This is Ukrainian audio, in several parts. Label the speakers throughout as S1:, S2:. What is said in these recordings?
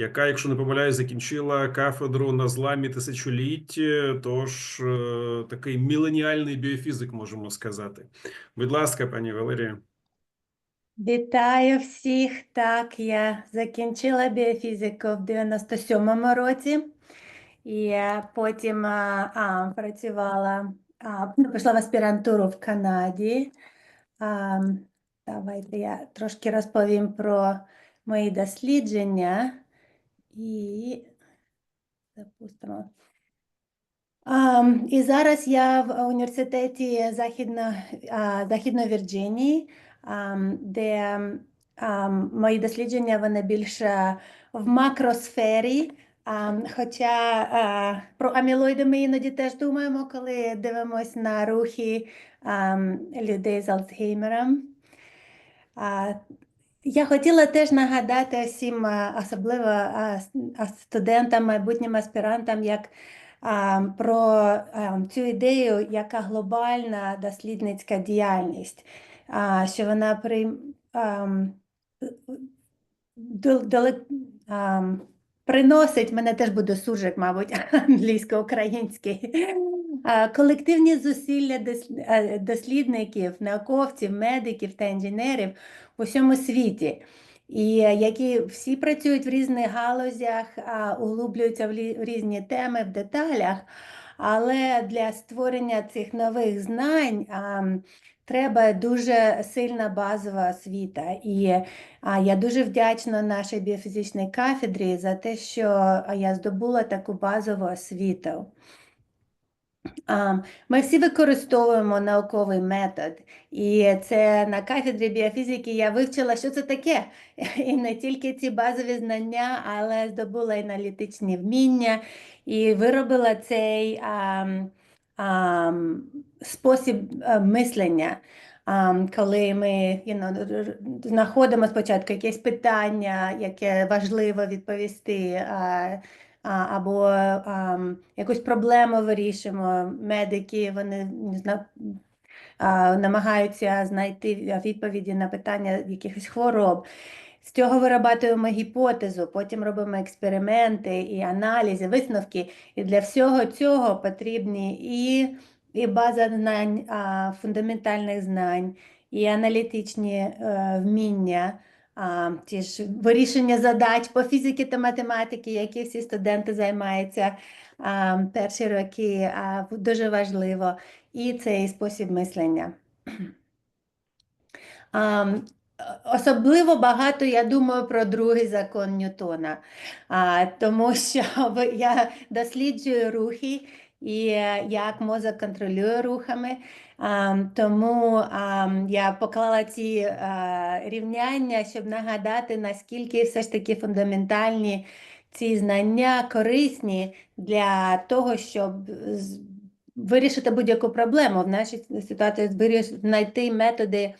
S1: яка, якщо не помиляюсь, закінчила кафедру на зламі тисячоліть, е, тож е, такий міленіальний біофізик, можемо сказати. Будь ласка, пані Валерія.
S2: Вітаю всіх. Так, я закінчила біофізику в 97-му році, і е, потім а, а, працювала, а, ну, пішла в аспірантуру в Канаді. А, давайте я трошки розповім про мої дослідження і запустимо. А, і зараз я в університеті Західно, а, Західної Вірджинії, а, де а, мої дослідження вони більше в макросфері. А, хоча а, про амілоїди ми іноді теж думаємо, коли дивимося на рухи а, людей з Альцгеймером. А, я хотіла теж нагадати всім, особливо студентам, майбутнім аспірантам, як про цю ідею, яка глобальна дослідницька діяльність, що вона при, приносить, мене теж буде суржик, мабуть, англійсько-український, колективні зусилля е, дослідників, науковців, медиків та інженерів у всьому світі. І е, які всі працюють в різних галузях, углублюються в різні теми, в деталях, але для створення цих нових знань треба дуже сильна базова освіта. І а, я дуже вдячна нашій біофізичній кафедрі за те, що я здобула таку базову освіту. Ми всі використовуємо науковий метод, і це на кафедрі біофізики я вивчила, що це таке. І не тільки ці базові знання, але здобула аналітичні вміння, і виробила цей а, спосіб мислення. А, коли ми you know, знаходимо спочатку якесь питання, яке важливо відповісти, а, а, або ам, якусь проблему вирішимо. Медики вони зна- а, намагаються знайти відповіді на питання якихось хвороб. З цього вирабатуємо гіпотезу, потім робимо експерименти і аналізи, висновки. І для всього цього потрібні і, і база знань, а, фундаментальних знань, і аналітичні е, вміння, а, ті ж вирішення задач по фізиці та математики, які всі студенти займаються а, перші роки, а, дуже важливо, і цей спосіб мислення. Ам, Особливо багато я думаю про другий закон Ньютона, а, тому що я досліджую рухи і е, як мозок контролює рухами. А, тому а, я поклала ці а, рівняння, щоб нагадати, наскільки все ж таки фундаментальні ці знання корисні для того, щоб вирішити будь-яку проблему. В нашій ситуації знайти методи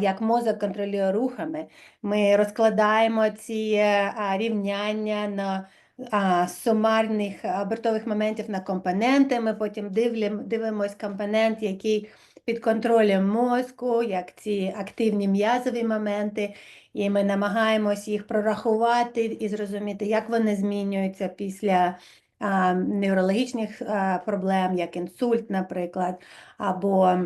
S2: як мозок контролює рухами. Ми розкладаємо ці е, рівняння на сумарних обертових моментів на компоненти. Ми потім дивлім, дивимось компонент, який під контролем мозку, як ці активні м'язові моменти, і ми намагаємось їх прорахувати і зрозуміти, як вони змінюються після а, неврологічних а, проблем, як інсульт, наприклад, або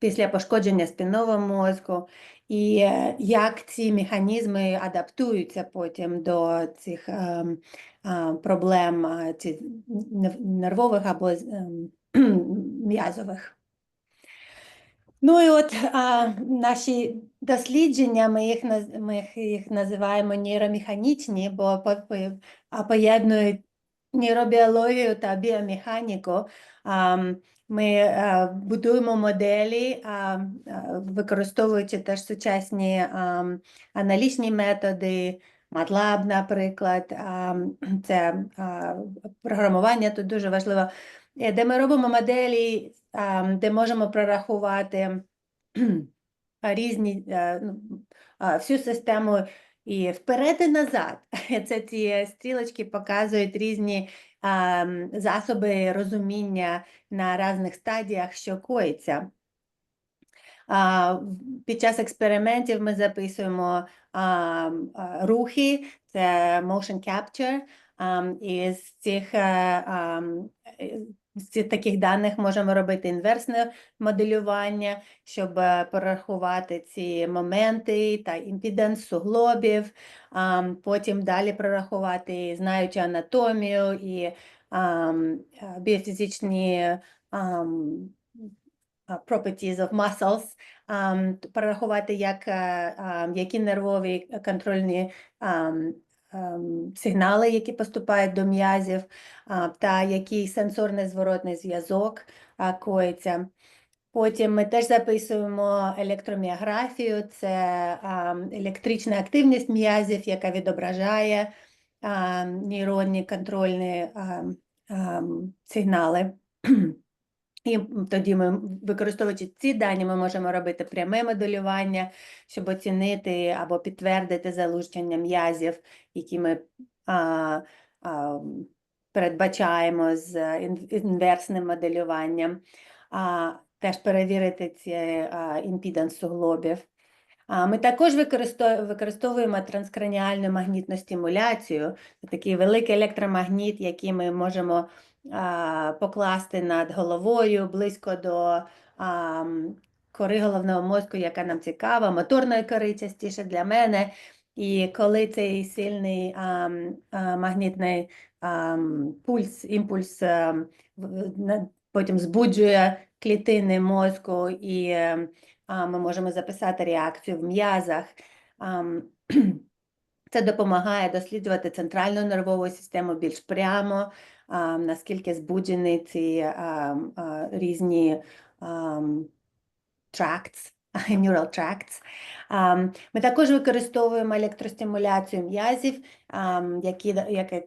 S2: після пошкодження спинного мозку, і е, як ці механізми адаптуються потім до цих ем, проблем а, нервових або ем, м'язових. Ну і от а, наші дослідження, ми їх, ми їх- називаємо нейромеханічні, бо по- по- а, поєднують нейробіологію та біомеханіку. Ам, Ми е, будуємо моделі, використовуючи теж сучасні аналітичні методи, MATLAB, наприклад, це програмування тут дуже важливо, е, де ми робимо моделі, де можемо прорахувати різні е, ну, всю систему і вперед і назад. Це ці стрілочки показують різні засоби розуміння на різних стадіях, що коїться. Під час експериментів ми записуємо рухи це motion capture. І з цих, е, е, з таких даних можемо робити інверсне моделювання, щоб е, порахувати ці моменти та імпеденс суглобів, потім далі прорахувати, знаючи анатомію і е, біофізичні а, properties of muscles, порахувати, як, е, які нервові е, контрольні сигнали, які поступають до м'язів, та який сенсорний зворотний зв'язок коїться. Потім ми теж записуємо електроміографію, це електрична активність м'язів, яка відображає нейронні контрольні ам, сигнали. І тоді ми, використовуючи ці дані, ми можемо робити пряме моделювання, щоб оцінити або підтвердити залучення м'язів, які ми а, а, передбачаємо з інверсним моделюванням, а, теж перевірити ці а, імпіданс суглобів. А, Ми також використо- використовуємо транскраніальну магнітну стимуляцію. Такий великий електромагніт, який ми можемо покласти над головою близько до кори головного мозку, яка нам цікава, моторної кори частіше для мене. І коли цей сильний а, а, магнітний а, пульс, імпульс а, потім збуджує клітини мозку і а, ми можемо записати реакцію в м'язах. Це допомагає досліджувати центральну нервову систему більш прямо, наскільки збуджені ці різні tracts, neural tracts. Ми також використовуємо електростимуляцію м'язів, які,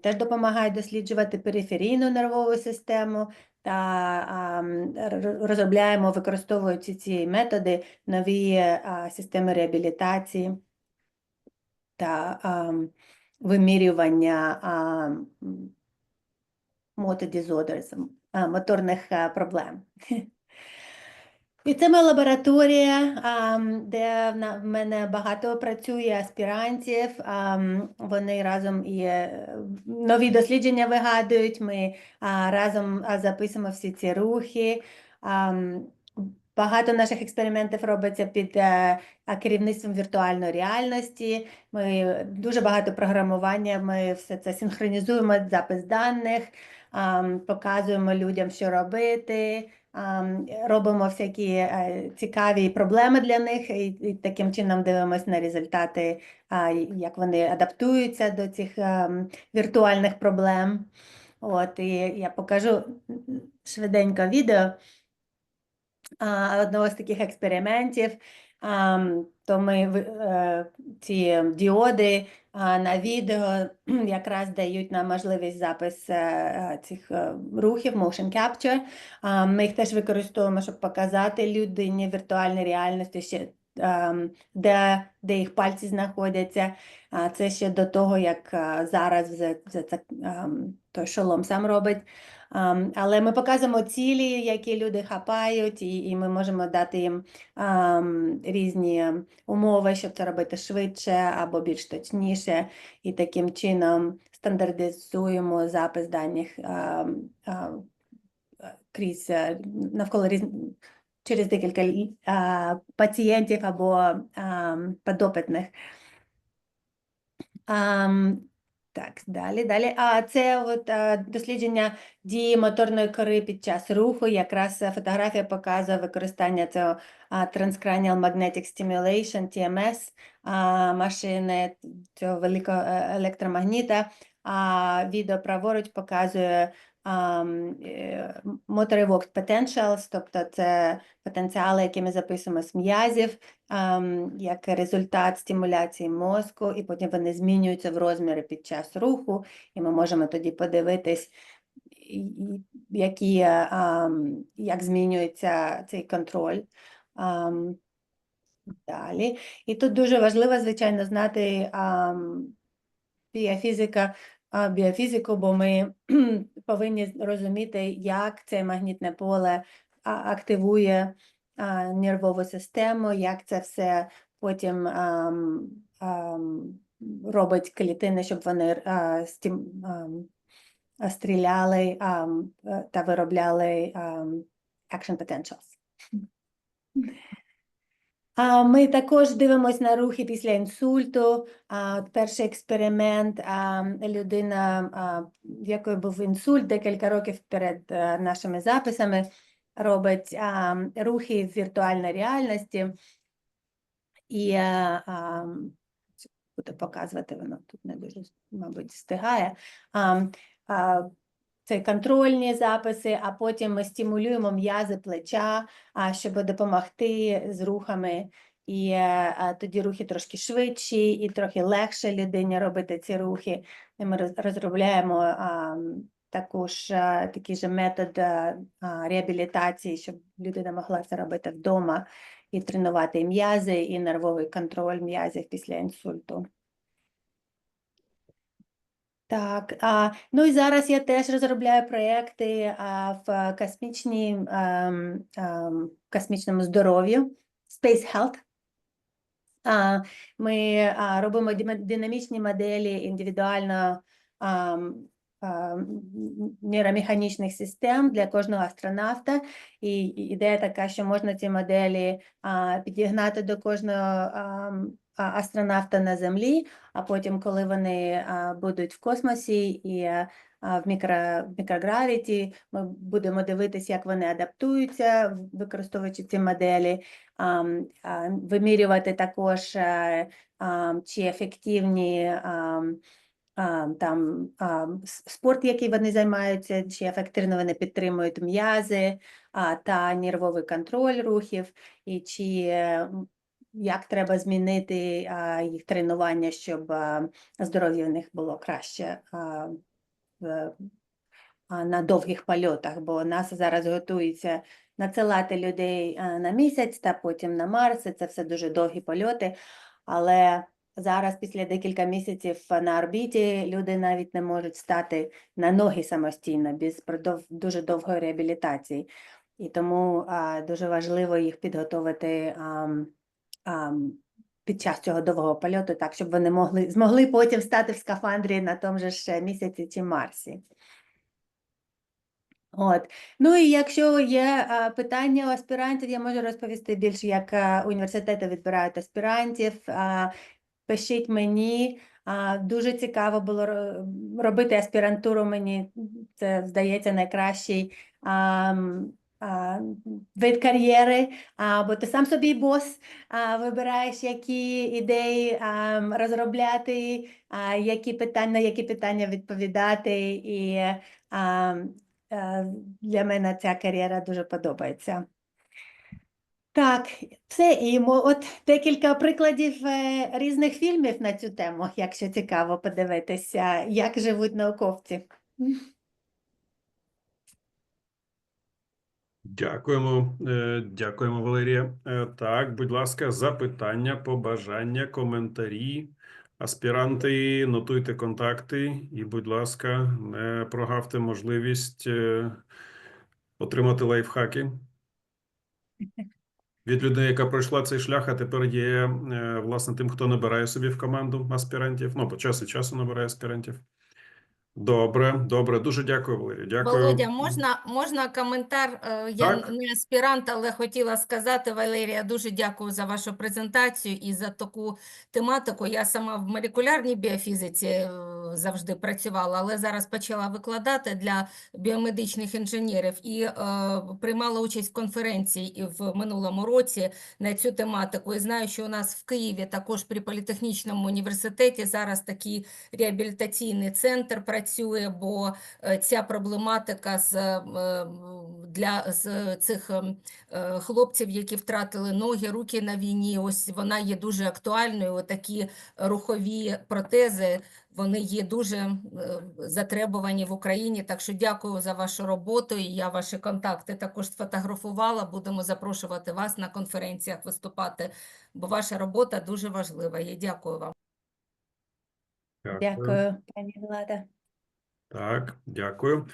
S2: теж допомагають досліджувати периферійну нервову систему та розробляємо, використовуючи ці методи, нові системи реабілітації та вимірювання motor disorders, моторних проблем. І це моя лабораторія, де в мене багато працює аспірантів. Вони разом і е, нові дослідження вигадують. Ми разом записуємо всі ці рухи. Багато наших експериментів робиться під е, керівництвом віртуальної реальності. Ми дуже багато програмування. Ми все це синхронізуємо, запис даних, показуємо людям, що робити робимо всякі е, цікаві проблеми для них, і, таким чином дивимося на результати, як вони адаптуються до цих віртуальних проблем. От, і я покажу швиденько відео одного з таких експериментів. Ам, То ми е, ці діоди на відео якраз дають нам можливість запис е, е, цих е, рухів, motion capture. Ми їх теж використовуємо, щоб показати людині віртуальної реальності, ще, ем, де, де їх пальці знаходяться. Це ще до того, як зараз вже, вже це, ем, той шолом сам робить. Але ми показуємо цілі, які люди хапають, і, і ми можемо дати їм різні умови, щоб це робити швидше або більш точніше, і таким чином стандартизуємо запис даних крізь е, навколо різ... через декілька пацієнтів або подопитних. Так, далі, далі. А це от а, дослідження дії моторної кори під час руху. Якраз е, фотографія показує використання цього Transcranial Magnetic Stimulation, TMS, машини цього великого е, електромагніта. А відео праворуч показує е, Motor Evoked Potentials, тобто це потенціали, які ми записуємо з м'язів, як результат стимуляції мозку, і потім вони змінюються в розмірі під час руху, і ми можемо тоді подивитись, які, е, як змінюється цей контроль. Далі. І тут дуже важливо, звичайно, знати біофізика, біофізику, бо ми повинні розуміти, як це магнітне поле активує нервову систему, як це все потім робить клітини, щоб вони стріляли е, та виробляли action potentials. Ми також дивимося на рухи після інсульту. Перший експеримент, людина, в якої був інсульт декілька років перед е, нашими записами, робить рухи в віртуальній реальності. І е, буду показувати, воно тут не дуже, мабуть, встигає. Це контрольні записи, а потім ми стимулюємо м'язи плеча, щоб допомогти з рухами. І е, тоді рухи трошки швидші і трохи легше людині робити ці рухи. Ми розробляємо а, також а, такий же метод а, реабілітації, щоб людина могла це робити вдома і тренувати м'язи, і нервовий контроль м'язів після інсульту. Так, а, ну і зараз я теж розробляю проекти а, в ем, ем, космічному здоров'ю, Space Health. А, ми а, робимо динамічні моделі індивідуально м- нейромеханічних систем для кожного астронавта. І ідея така, що можна ці моделі підігнати до кожного астронавта на Землі, а потім, коли вони будуть в космосі і в мікрогравіті, ми будемо дивитися, як вони адаптуються, використовуючи ці моделі, вимірювати також, е, чи ефективні там спорт, який вони займаються, чи ефективно вони підтримують м'язи та нервовий контроль рухів, і чи як треба змінити їх тренування, щоб здоров'я в них було краще на довгих польотах, бо НАСА зараз готується надсилати людей на місяць та потім на Марс. Це все дуже довгі польоти. Але зараз, після декілька місяців на орбіті, люди навіть не можуть стати на ноги самостійно без дуже довгої реабілітації. І тому а, дуже важливо їх підготовити ам, ам, під час цього довгого польоту, так, щоб вони могли, змогли потім стати в скафандрі на тому ж місяці чи Марсі. От. Ну і якщо є а, питання у аспірантів, я можу розповісти більше, як а, університети відбирають аспірантів. А, пишіть мені. Дуже цікаво було робити аспірантуру. Мені це здається найкращий вид кар'єри, бо ти сам собі бос, вибираєш, які ідеї розробляти, які питання, на які питання відповідати. І Е, Для мене ця кар'єра дуже подобається. Так, все. І от декілька прикладів е, різних фільмів на цю тему, якщо цікаво подивитися, як живуть науковці.
S1: Дякуємо, е, дякуємо, Валерія. Е, Так, будь ласка, запитання, побажання, коментарі. Аспіранти, нотуйте контакти і, будь ласка, не прогавте можливість отримати лайфхаки від людей, яка пройшла цей шлях, а тепер є е, власне тим, хто набирає собі в команду аспірантів. Ну, по часу часу набирає аспірантів. Добре, добре. Дуже дякую, Валерія. Дякую.
S3: Володя, можна, можна коментар? Е, Я
S1: Так.
S3: не аспірант, але хотіла сказати, Валерія, дуже дякую за вашу презентацію і за таку тематику. Я сама в молекулярній біофізиці е, завжди працювала, але зараз почала викладати для біомедичних інженерів і е, приймала участь в конференції і в минулому році на цю тематику. І знаю, що у нас в Києві також при політехнічному університеті зараз такий реабілітаційний центр працює, бо е, ця проблематика з, е, для з цих ем, е, хлопців, які втратили ноги, руки на війні, ось вона є дуже актуальною. Такі рухові протези, вони є дуже е, затребувані в Україні. Так що дякую за вашу роботу. І я ваші контакти також сфотографувала. Будемо запрошувати вас на конференціях виступати, бо ваша робота дуже важлива. Я дякую вам.
S2: Дякую, пані Влада.
S1: Так, дякую.